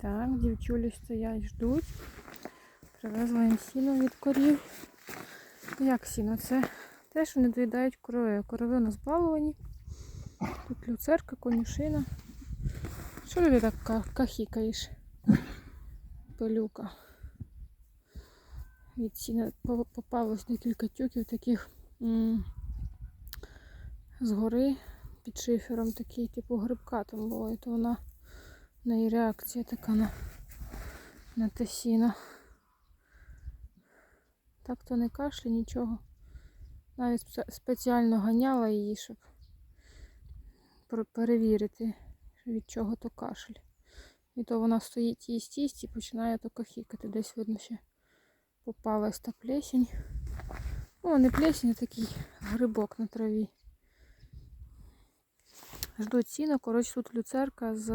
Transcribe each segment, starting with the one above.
Так, дівчулі стоять, ждуть. Привезла їм сіно від корів. Як сіно? Це те, що не доїдають корови. Корови у нас баловані. Тут люцерка, конюшина. Що ти так кахікаєш? Пилюка. Від сіна попалось декілька тюків таких згори під шифером такий, типу грибка там було. І то вона неї реакція така на, на те сіно. Так то не кашля, нічого. Навіть спеціально ганяла її, щоб перевірити, від чого то кашель. І то вона стоїть їсть їсть і починає то кахікати. Десь видно ще попалась та плесень. О, не плесень, а такий грибок на траві. Ждуть сіна. Коротше, тут люцерка з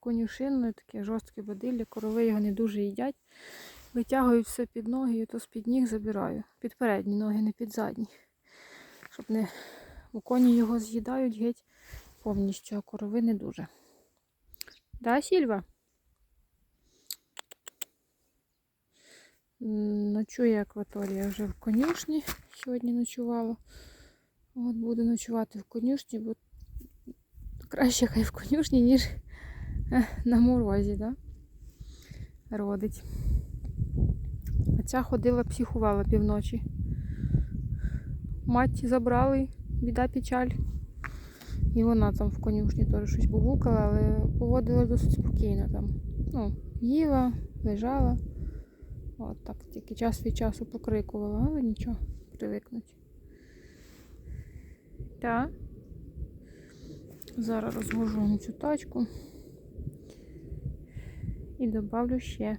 конюшиною, таке жорстке бадилля. Корови його не дуже їдять. Витягують все під ноги, і то з-під ніг забираю. Під передні ноги, не під задні. Щоб не. Бо коні його з'їдають геть повністю, а корови не дуже. Да, Сільва? Ночує акваторія вже в конюшні. Сьогодні ночувала. От буду ночувати в конюшні, бо краще хай в конюшні, ніж е, на морозі, да? Родить. А ця ходила, психувала півночі. Мать забрали, біда печаль. І вона там в конюшні теж щось бубукала, але поводила досить спокійно там. Ну, їла, лежала. От так тільки час від часу покрикувала, але нічого, привикнуть. Так. Зараз розгружуємо цю тачку. І добавлю ще